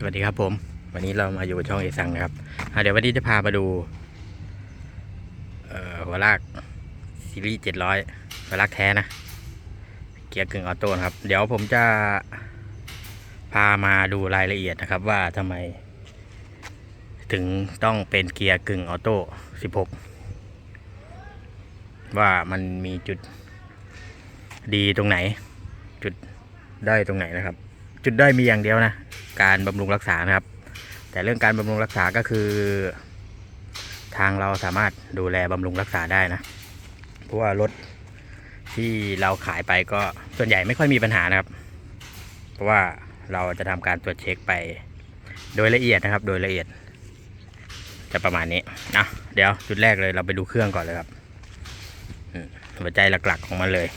สวัสดีครับผม วันนี้เรามาอยู่ช่องเอซังนะครับเดี๋ยววันนี้จะพามาดูหัวลากซีรีส์เจ็ดร้อยหัวลากแท้นะ เกียร์กึ่งออโต้ครับ เดี๋ยวผมจะพามาดูรายละเอียดนะครับ ว่าทำไม ถึงต้องเป็นเกียร์กึ่งออโต้สิบหกว่ามันมีจุดดีตรงไหน จุดได้ตรงไหนนะครับ จุดด้อยมีอย่างเดียวนะ การบำรุงรักษานะครับ แต่เรื่องการบำรุงรักษาก็คือ ทางเราสามารถดูแลบำรุงรักษาได้นะ เพราะว่ารถที่เราขายไปก็ส่วนใหญ่ไม่ค่อยมีปัญหานะครับ เพราะว่าเราจะทำการตรวจเช็คไป โดยละเอียดนะครับ โดยละเอียด จะประมาณนี้นะเดี๋ยวจุดแรกเลยเราไปดูเครื่องก่อนเลยครับหัวใจหลักๆของมันเลย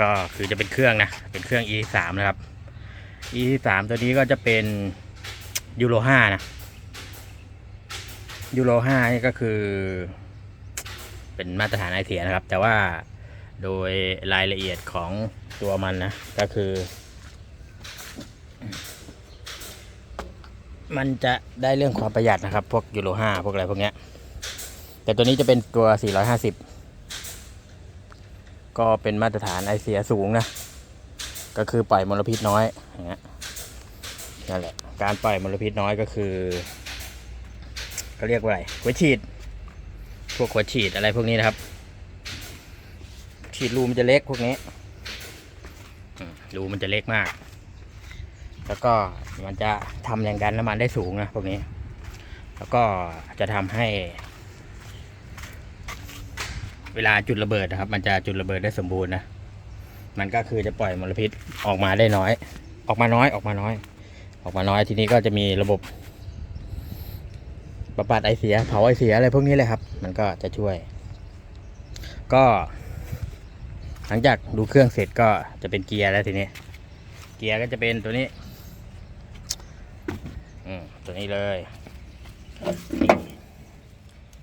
ก็คือจะเป็นเครื่องนะ เป็นเครื่อง e 3นะครับ e 3ตัวนี้ก็จะเป็นยูโร5นะยูโร5นี่ก็คือ เป็นมาตรฐานไอเสียนะครับ แต่ว่าโดยรายละเอียดของตัวมันนะ ก็คือ มันจะได้เรื่องความประหยัดนะครับ พวกยูโร5พวกอะไรพวกเนี้ยแต่ตัวนี้จะเป็นตัว 450 ก็เป็นมาตรฐานไอเสียสูงนะ ก็คือปล่อยมลพิษน้อยอย่างเงี้ยนั่นแหละ การปล่อยมลพิษน้อยก็คือเขาเรียกว่าอะไรหัวฉีด พวกหัวฉีดอะไรพวกนี้นะครับ ฉีดรูมันจะเล็กพวกนี้รูมันจะเล็กมาก แล้วก็มันจะทำแรงดันน้ำมันได้สูงนะพวกนี้ แล้วก็จะทำให้ เวลาจุดระเบิดนะครับ มันจะจุดระเบิดได้สมบูรณ์นะ มันก็คือจะปล่อยมลพิษออกมาได้น้อย ออกมาน้อยออกมาน้อย ออกมาน้อยทีนี้ก็จะมีระบบบำบัดไอเสียเผาไอเสียอะไรพวกนี้เลยครับ มันก็จะช่วย ก็ หลังจากดูเครื่องเสร็จก็จะเป็นเกียร์แล้วทีนี้ เกียร์ก็จะเป็นตัวนี้อืตัวนี้เลย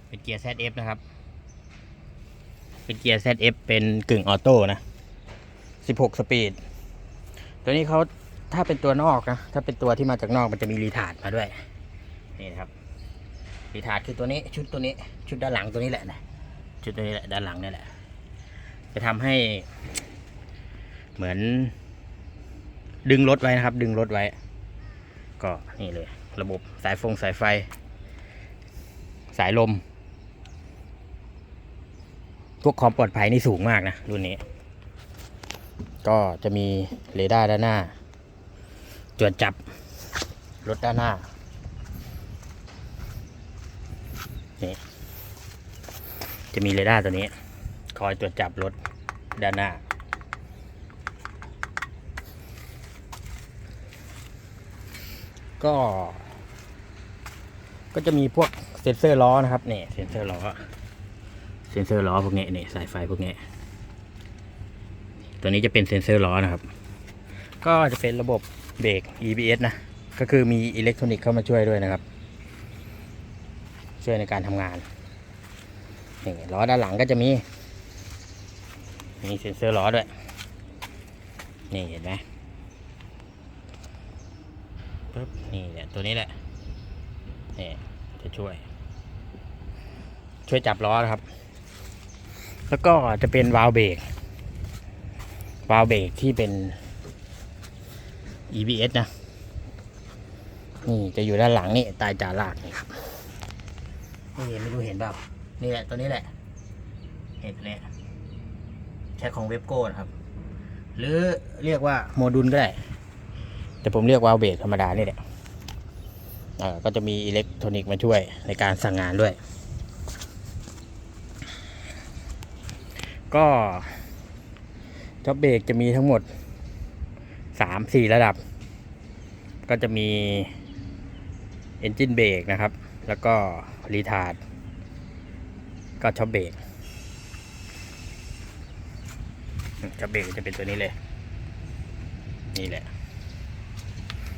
เป็นเกียร์ ZF นะครับ เป็นเกียร์ ZF เป็นกึ่งออโต้นะ 16 สปีด ตัวนี้เขาถ้าเป็นตัวนอกนะ ถ้าเป็นตัวที่มาจากนอกมันจะมีรีทาร์ดมาด้วย นี่นะครับ รีทาร์ดคือตัวนี้ชุดตัวนี้ ชุดด้านหลังตัวนี้แหละนะชุดตัวนี้แหละด้านหลังนี่แหละ จะทำให้ เหมือน ดึงรถไว้นะครับ ดึงรถไว้ ก็นี่เลย ระบบสายฟงสายไฟ สายลม พวกความปลอดภัยนี่สูงมากนะรุ่นนี้ ก็จะมีเรดาร์ด้านหน้าตรวจจับรถด้านหน้านี่จะมีเรดาร์ตัวนี้ คอยตรวจจับรถด้านหน้า ก็ ก็จะมีพวกเซ็นเซอร์ล้อนะครับนี่เซ็นเซอร์ล้อ เซนเซอร์ล้อพวกนี้นี่สายไฟพวกนี้ตัวนี้จะเป็นเซนเซอร์ล้อนะครับ ก็จะเป็นระบบเบรก EBS นะ ก็คือมีอิเล็กทรอนิกส์เข้ามาช่วยด้วยนะครับ ช่วยในการทำงานนี่ล้อด้านหลังก็จะมี มีเซ็นเซอร์ล้อด้วย นี่เห็นไหมปึ๊บนี่แหละตัวนี้แหละนี่จะช่วย ช่วยจับล้อนะครับ แล้วก็จะเป็นวาล์วเบรกวาล์วเบรกที่เป็น EBS นะ นี่จะอยู่ด้านหลังนี่ใตายจาลากนี่ครับไม่เห็นไม่รู้เห็นเปล่านี่แหละตัวนี้แหละ เห็นเนี่ยใช้ของเว็บโก้นะครับ หรือเรียกว่าโมดูลก็ได้ แต่ผมเรียกวาล์วเบรกธรรมดานี่แหละก็จะมีอิเล็กทรอนิกส์มาช่วยในการสั่งงานด้วย ก็ท็อปเบรกจะมีทั้งหมดสามสี่ระดับ ก็จะมี Engine เบรกนะครับ แล้วก็รีทาร์ดก็ช็อปเบรกช็อปเบรกจะเป็นตัวนี้เลย นี่แหละ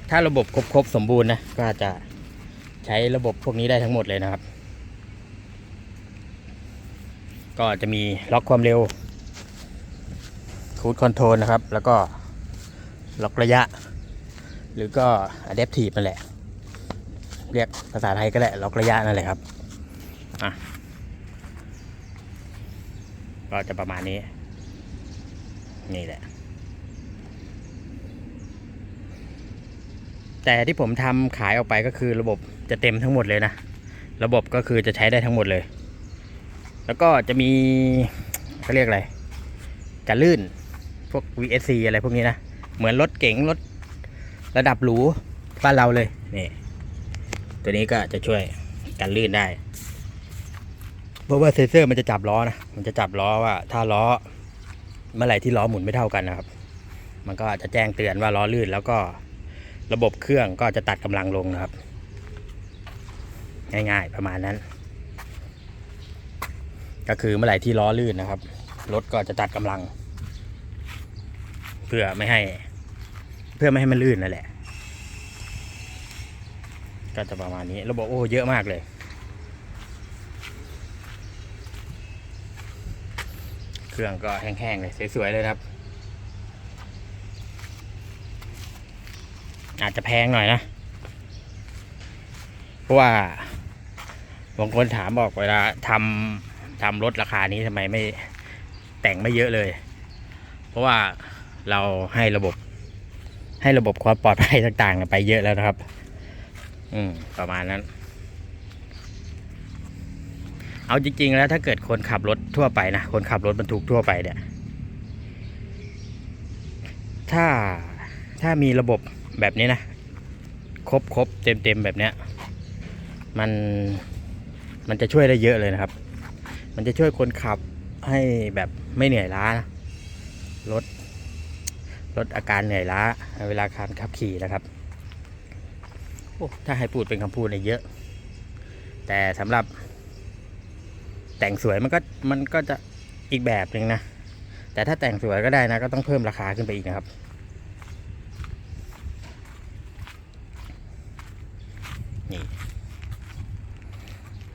ถ้าระบบครบๆสมบูรณ์นะ ก็จะใช้ระบบพวกนี้ได้ทั้งหมดเลยนะครับ ก็จะมีล็อกความเร็วคูดคอนโทรลนะครับ แล้วก็ล็อกระยะ หรือก็ adaptive นั่นแหละ เรียกภาษาไทยก็แหละล็อกระยะนั่นแหละครับอะก็จะประมาณนี้ นี่แหละ แต่ที่ผมทำขายออกไปก็คือระบบจะเต็มทั้งหมดเลยนะ ระบบก็คือจะใช้ได้ทั้งหมดเลย แล้วก็จะมีเขาเรียกอะไรกันลื่นพวก VSC อะไรพวกนี้นะ เหมือนรถเก๋งรถระดับหรูบ้านเราเลยนี่ตัวนี้ก็จะช่วยกันลื่นได้ เพราะว่าเซนเซอร์มันจะจับล้อนะ มันจะจับล้อว่า ถ้าล้อเมื่อไหร่ที่ล้อหมุนไม่เท่ากันนะครับ มันก็จะแจ้งเตือนว่าล้อลื่นแล้วก็ระบบเครื่องก็จะตัดกำลังลงนะครับ ง่ายๆประมาณนั้น ก็คือเมื่อไหร่ที่ล้อลื่นนะครับ รถก็จะตัดกำลัง เพื่อไม่ให้ เพื่อไม่ให้มันลื่นนั่นแหละ ก็จะประมาณนี้ระบบโอ้เยอะมากเลย เครื่องก็แห้งๆเลยสวยๆเลยครับ อาจจะแพงหน่อยนะเพราะว่าบางคนถามบอกเวลาทำ ทำรถราคานี้ทำไมไม่แต่งไม่เยอะเลย เพราะว่าเราให้ระบบ ให้ระบบความปลอดภัยต่างๆ ไปเยอะแล้วนะครับ อืมประมาณนั้น เอาจริงๆแล้วถ้าเกิดคนขับรถทั่วไปนะคนขับรถบรรทุกทั่วไปเนี่ย ถ้าถ้ามีระบบแบบนี้นะครบครบเต็มเต็มๆแบบเนี้ย มันมันจะช่วยได้เยอะเลยนะครับ มันจะช่วยคนขับให้แบบไม่เหนื่อยล้านะลดลดอาการเหนื่อยล้า เวลาการขับขี่นะครับโอ้ถ้าให้พูดเป็นคำพูดเนี่ยเยอะ แต่สำหรับ แต่งสวยมันก็มันก็จะอีกแบบหนึ่งนะ แต่ถ้าแต่งสวยก็ได้นะ ก็ต้องเพิ่มราคาขึ้นไปอีกนะครับนี่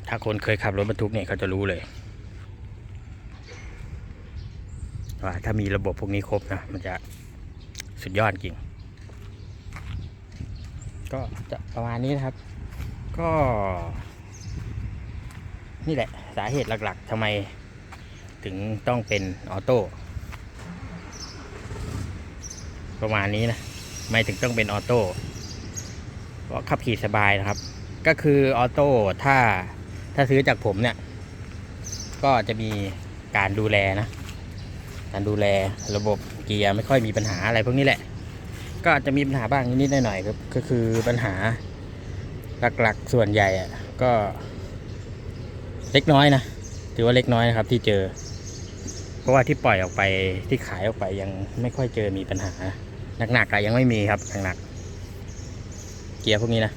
ถ้าคนเคยขับรถบรรทุกเนี่ยเขาจะรู้เลย ว่าถ้ามีระบบพวกนี้ครบนะ มันจะสุดยอดจริง ก็จะประมาณนี้นะครับ ก็ นี่แหละสาเหตุหลักๆทำไมถึงต้องเป็นออโต้ประมาณนี้นะไม่ถึงต้องเป็นออโต้เพราะขับขี่สบายนะครับ ก็คือออโต้ถ้าถ้าซื้อจากผมเนี่ย ก็จะมีการดูแลนะ การดูแลระบบเกียร์ไม่ค่อยมีปัญหาอะไรพวกนี้แหละ ก็อาจจะมีปัญหาบ้างนิดๆหน่อยๆครับก็คือปัญหาหลักๆส่วนใหญ่อะก็ เล็กน้อยนะถือว่าเล็กน้อยนะครับที่เจอ เพราะว่าที่ปล่อยออกไปที่ขายออกไปยังไม่ค่อยเจอมีปัญหาหนักๆอะยังไม่มีครับหนักๆเกียร์พวกนี้นะ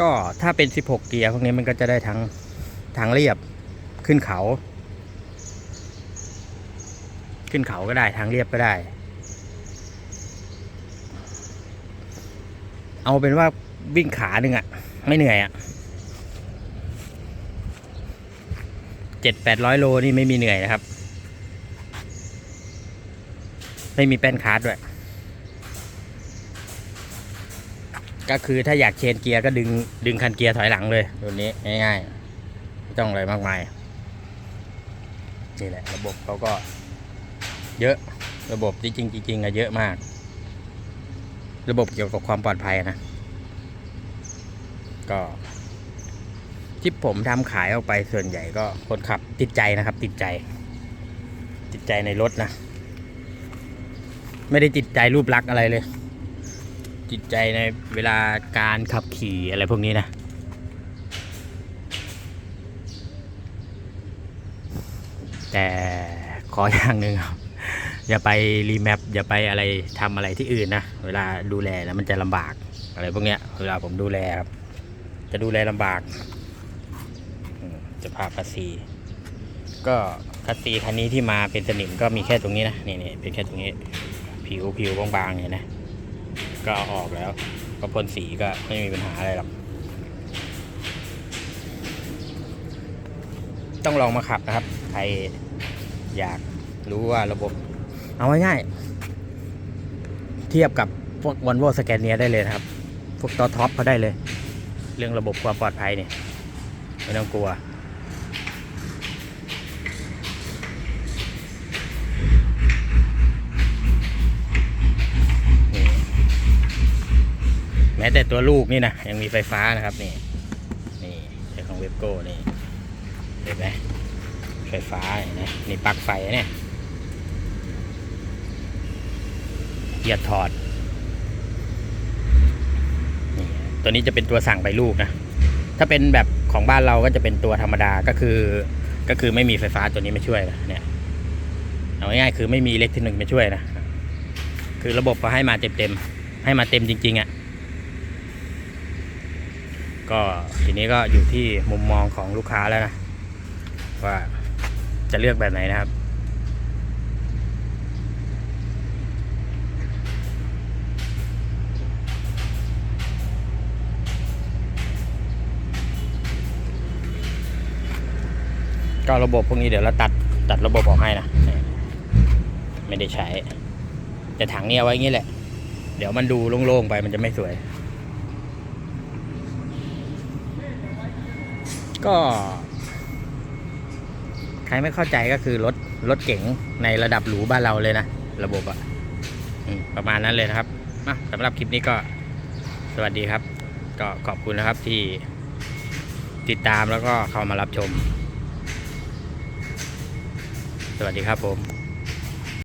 ก็ถ้าเป็น 16 เกียร์พวกนี้มันก็จะได้ทั้งทางเรียบขึ้นเขา ขึ้นเขาก็ได้ทางเรียบก็ได้ เอาเป็นว่าวิ่งขาหนึ่งอะไม่เหนื่อยอะเจ็ดแปดร้อยโลนี่ไม่มีเหนื่อยนะครับ ไม่มีแป้นคาร์ดด้วย ก็คือถ้าอยากเชนเกียร์ก็ดึงดึงคันเกียร์ถอยหลังเลยตัวนี้ง่ายๆไม่ต้องอะไรมากมาย นี่แหละระบบเขาก็ เยอะระบบจริงจริงๆอะเยอะมาก ระบบเกี่ยวกับความปลอดภัยนะ ก็ที่ผมทำขายออกไปส่วนใหญ่ก็คนขับติดใจนะครับ ติดใจ ติดใจในรถนะ ไม่ได้ติดใจรูปลักษณ์อะไรเลย ติดใจในเวลาการขับขี่อะไรพวกนี้นะแต่ขออย่างหนึ่งครับ อย่าไปรีแมปอย่าไปอะไรทำอะไรที่อื่นนะ เวลาดูแลนะมันจะลำบากอะไรพวกเนี้ย เวลาผมดูแลครับ จะดูแลลำบาก จะพาคัสซีก็คัสซีคันนี้ที่มาเป็นสนิมก็มีแค่ตรงนี้นะนี่นี่เป็นแค่ตรงนี้ ผิวผิวบางๆเนี่ยนะ ก็เอาออกแล้ว ก็พ่นสีก็ไม่มีปัญหาอะไรหรอกต้องลองมาขับนะครับ ใครอยากรู้ว่าระบบ เอาง่ายๆเทียบกับพวกวันโวสแกนเนียได้เลยนะครับ พวกตัวท็อปเขาได้เลย เรื่องระบบความปลอดภัยเนี่ยไม่ต้องกลัวแม้แต่ตัวลูกนี่นะยังมีไฟฟ้านะครับนี่นี่ของเว็บโก้นี่เห็นไหมไฟฟ้าเห็นไหมนี่ปลั๊กไฟเนี่ย เกียดถอดนี่ตัวนี้จะเป็นตัวสั่งไปลูกนะ ถ้าเป็นแบบของบ้านเราก็จะเป็นตัวธรรมดาก็คือ ก็คือไม่มีไฟฟ้าตัวนี้ไม่ช่วยนะเนี่ยเอาง่ายๆคือไม่มีอิเล็กทรอนิกส์มาช่วยนะ คือระบบเขาให้มาเต็มๆให้มาเต็มจริง ๆอะ่ะก็ทีนี้ก็อยู่ที่มุมมองของลูกค้าแล้วนะว่าจะเลือกแบบไหนนะครับ ก็ระบบพวกนี้เดี๋ยวเราตัดตัดระบบออกให้นะไม่ได้ใช้ แต่ถังนี้เอาไว้งี้แหละ เดี๋ยวมันดูโล่งๆไปมันจะไม่สวย ก็ ใครไม่เข้าใจก็คือรถรถเก๋งในระดับหรูบ้านเราเลยนะ ระบบอะประมาณนั้นเลยนะครับมาสำหรับคลิปนี้ก็สวัสดีครับ ก็ขอบคุณนะครับที่ติดตามแล้วก็เข้ามารับชม สวัสดีครับผม